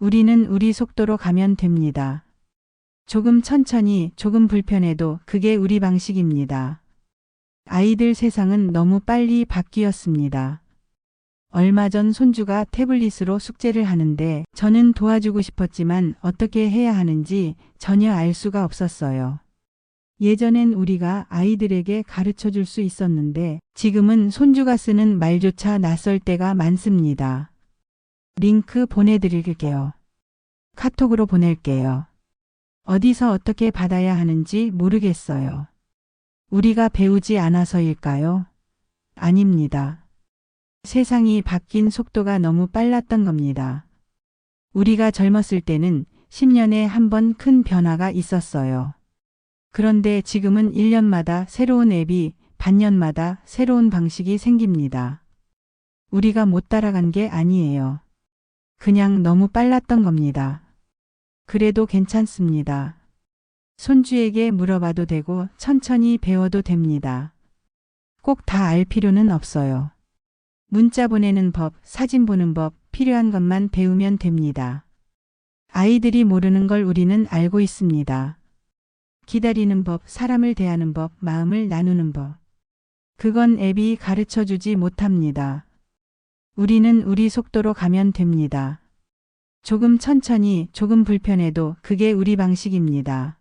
우리는 우리 속도로 가면 됩니다. 조금 천천히, 조금 불편해도 그게 우리 방식입니다. 아이들 세상은 너무 빨리 바뀌었습니다. 얼마 전 손주가 태블릿으로 숙제를 하는데 저는 도와주고 싶었지만 어떻게 해야 하는지 전혀 알 수가 없었어요. 예전엔 우리가 아이들에게 가르쳐 줄 수 있었는데 지금은 손주가 쓰는 말조차 낯설 때가 많습니다. 링크 보내드릴게요. 카톡으로 보낼게요. 어디서 어떻게 받아야 하는지 모르겠어요. 우리가 배우지 않아서일까요? 아닙니다. 세상이 바뀐 속도가 너무 빨랐던 겁니다. 우리가 젊었을 때는 10년에 한 번 큰 변화가 있었어요. 그런데 지금은 1년마다 새로운 앱이 반년마다 새로운 방식이 생깁니다. 우리가 못 따라간 게 아니에요. 그냥 너무 빨랐던 겁니다. 그래도 괜찮습니다. 손주에게 물어봐도 되고 천천히 배워도 됩니다. 꼭 다 알 필요는 없어요. 문자 보내는 법, 사진 보는 법, 필요한 것만 배우면 됩니다. 아이들이 모르는 걸 우리는 알고 있습니다. 기다리는 법, 사람을 대하는 법, 마음을 나누는 법. 그건 앱이 가르쳐 주지 못합니다. 우리는 우리 속도로 가면 됩니다. 조금 천천히, 조금 불편해도 그게 우리 방식입니다.